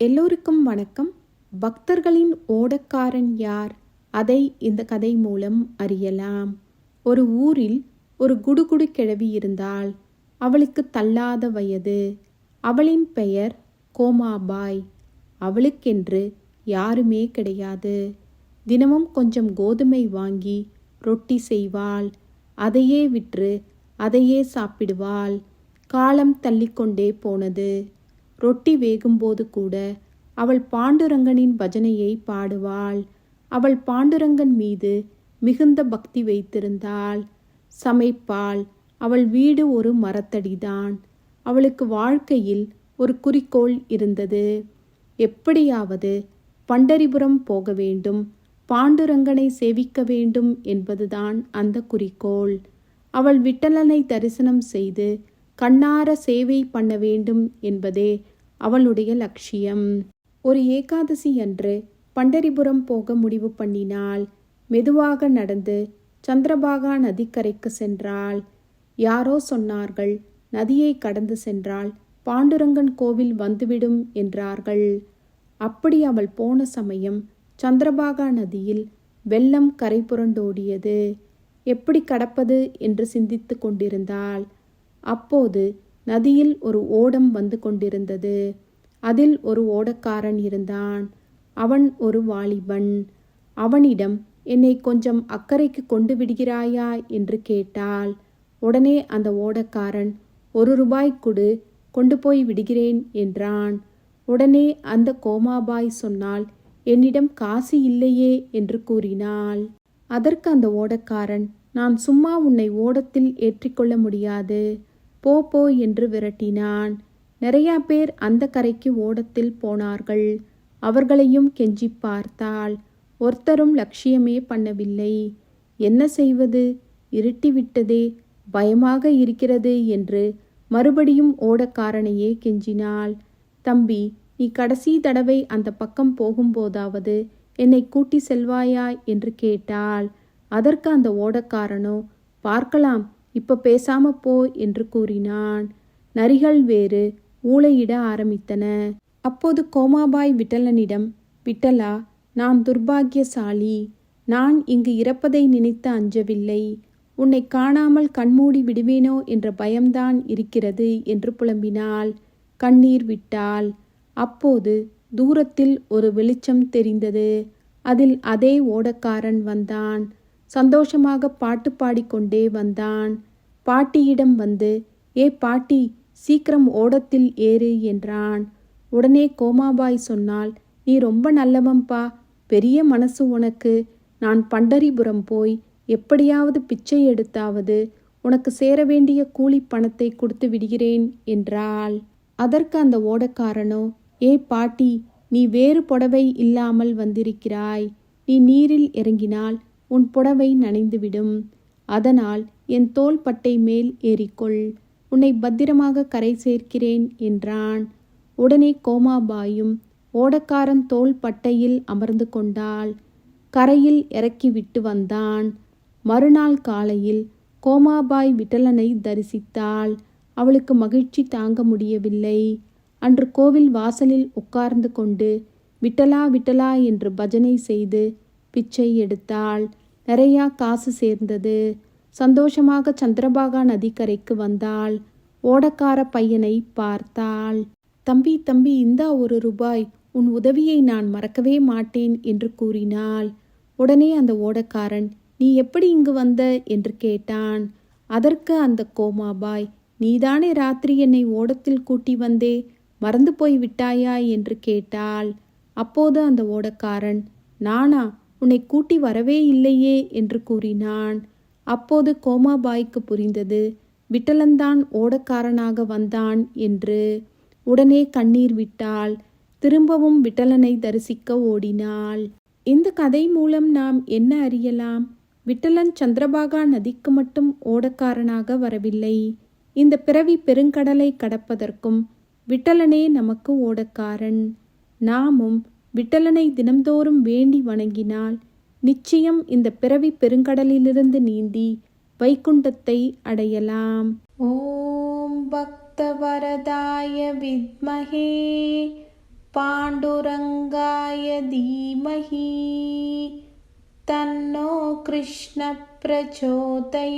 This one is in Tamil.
எல்லோருக்கும் வணக்கம். பக்தர்களின் ஓடக்காரன் யார்? அதை இந்த கதை மூலம் அறியலாம். ஒரு ஊரில் ஒரு குடுகுடு கிழவி இருந்தாள். அவளுக்கு தள்ளாத வயது. அவளின் பெயர் கோமாபாய். அவளுக்கென்று யாருமே கிடையாது. தினமும் கொஞ்சம் கோதுமை வாங்கி ரொட்டி செய்வாள். அதையே விற்று அதையே சாப்பிடுவாள். காலம் தள்ளிக்கொண்டே போனது. ரொட்டி வேகும்போது கூட அவள் பாண்டுரங்கனின் பஜனையை பாடுவாள். அவள் பாண்டுரங்கன் மீது மிகுந்த பக்தி வைத்திருந்தாள். சமைப்பாள். அவள் வீடு ஒரு மரத்தடிதான். அவளுக்கு வாழ்க்கையில் ஒரு குறிக்கோள் இருந்தது. எப்படியாவது பண்டரிபுரம் போக வேண்டும். பாண்டுரங்கனை சேவிக்க வேண்டும் என்பதுதான் அந்த குறிக்கோள். அவள் விட்டலனை தரிசனம் செய்து கண்ணார சேவை பண்ண வேண்டும் என்பதே அவளுடைய லட்சியம். ஒரு ஏகாதசி அன்று பண்டரிபுரம் போக முடிவு பண்ணினாள். மெதுவாக நடந்து சந்திரபாகா நதிக்கரைக்கு சென்றாள். யாரோ சொன்னார்கள் நதியை கடந்து சென்றால் பாண்டுரங்கன் கோவில் வந்துவிடும் என்றார்கள். அப்படி அவள் போன சமயம் சந்திரபாகா நதியில் வெள்ளம் கரை புரண்டோடியது. எப்படி கடப்பது? என்று சிந்தித்து கொண்டிருந்தாள். அப்போது நதியில் ஒரு ஓடம் வந்து கொண்டிருந்தது. அதில் ஒரு ஓடக்காரன் இருந்தான். அவன் ஒரு வாலிபன். அவனிடம் என்னை கொஞ்சம் அக்கறைக்கு கொண்டு விடுகிறாயா? என்று கேட்டாள். உடனே அந்த ஓடக்காரன் ஒரு ரூபாய் கொடு கொண்டு போய் விடுகிறேன் என்றான். உடனே அந்த கோமாபாய் சொன்னால் என்னிடம் காசு இல்லையே என்று கூறினாள். அதற்கு அந்த ஓடக்காரன் நான் சும்மா உன்னை ஓடத்தில் ஏற்றிக்கொள்ள முடியாது. போ போ என்று விரட்டினான். நிறையா பேர் அந்த கரைக்கு ஓடத்தில் போனார்கள். அவர்களையும் கெஞ்சி பார்த்தாள். ஒருத்தரும் லட்சியமே பண்ணவில்லை. என்ன செய்வது? இருட்டிவிட்டதே பயமாக இருக்கிறது என்று மறுபடியும் ஓடக்காரனையே கெஞ்சினாள். தம்பி நீ கடைசி தடவை அந்த பக்கம் போகும்போதாவது என்னை கூட்டி செல்வாயா? என்று கேட்டாள். அதற்கு அந்த ஓடக்காரனோ? பார்க்கலாம். இப்போ பேசாம போ என்று கூறினான். நரிகள் வேறு ஊளையிட ஆரம்பித்தன. அப்போது கோமாபாய் விட்டலனிடம் விட்டலா நான் துர்பாகியசாலி. நான் இங்கு இறப்பதை நினைத்து அஞ்சவில்லை. உன்னை காணாமல் கண்மூடி விடுவேனோ என்ற பயம்தான் இருக்கிறது என்று புலம்பினாள். கண்ணீர் விட்டாள் அப்போது தூரத்தில் ஒரு வெளிச்சம் தெரிந்தது. அதில் அதே ஓடக்காரன் வந்தான். சந்தோஷமாக பாட்டு பாடிக்கொண்டே வந்தான். பாட்டியிடம் வந்து ஏ பாட்டி சீக்கிரம் ஓடத்தில் ஏறு என்றான். உடனே கோமாபாய் சொன்னால் நீ ரொம்ப நல்லவன்பா பெரிய மனசு உனக்கு. நான் பண்டரிபுரம் போய் எப்படியாவது பிச்சை எடுத்தாவது உனக்கு சேர வேண்டிய கூலி பணத்தை கொடுத்து விடுகிறேன் என்றாள். அதற்கு அந்த ஓடக்காரனோ ஏ பாட்டி நீ வேறு புடவை இல்லாமல் வந்திருக்கிறாய். நீ நீரில் இறங்கினால் உன் புடவை நனைந்துவிடும். அதனால் என் தோள் பட்டை மேல் ஏறிக்கொள். உன்னை பத்திரமாக கரை சேர்க்கிறேன் என்றான். உடனே கோமாபாயும் ஓடக்காரன் தோள் பட்டையில் அமர்ந்து கொண்டாள். கரையில் இறக்கிவிட்டு வந்தான். மறுநாள் காலையில் கோமாபாய் விட்டலனை தரிசித்தாள். அவளுக்கு மகிழ்ச்சி தாங்க முடியவில்லை. அன்று கோவில் வாசலில் உட்கார்ந்து கொண்டு விட்டலா விட்டலா என்று பஜனை செய்து பிச்சை எடுத்தாள். நிறையா காசு சேர்ந்தது. சந்தோஷமாக சந்திரபாகா நதிக்கரைக்கு வந்தாள். ஓடக்கார பையனை பார்த்தாள். தம்பி தம்பி இந்தா ஒரு ரூபாய். உன் உதவியை நான் மறக்கவே மாட்டேன் என்று கூறினாள். உடனே அந்த ஓடக்காரன் நீ எப்படி இங்கு வந்த? என்று கேட்டான். அதற்கு அந்த கோமாபாய் நீதானே ராத்திரி என்னை ஓடத்தில் கூட்டி வந்தே? மறந்து போய் விட்டாயா? என்று கேட்டாள். அப்போது அந்த ஓடக்காரன் நானா? உன்னை கூட்டி வரவே இல்லையே என்று கூறினான். அப்போது கோமாபாய்க்கு புரிந்தது விட்டலன்தான் ஓடக்காரனாக வந்தான் என்று. உடனே கண்ணீர் விட்டாள். திரும்பவும் விட்டலனை தரிசிக்க ஓடினாள். இந்த கதை மூலம் நாம் என்ன அறியலாம்? விட்டலன் சந்திரபாகா நதிக்கு மட்டும் ஓடக்காரனாக வரவில்லை. இந்த பிறவி பெருங்கடலை கடப்பதற்கும் விட்டலனே நமக்கு ஓடக்காரன். நாமும் விட்டலனை தினம்தோறும் வேண்டி வணங்கினால் நிச்சயம் இந்த பிறவி பெருங்கடலிலிருந்து நீந்தி வைகுண்டத்தை அடையலாம். ஓம் பக்தவரதாய வித்மகே பாண்டுரங்காய தீமகி தன்னோ கிருஷ்ண பிரச்சோதயாது.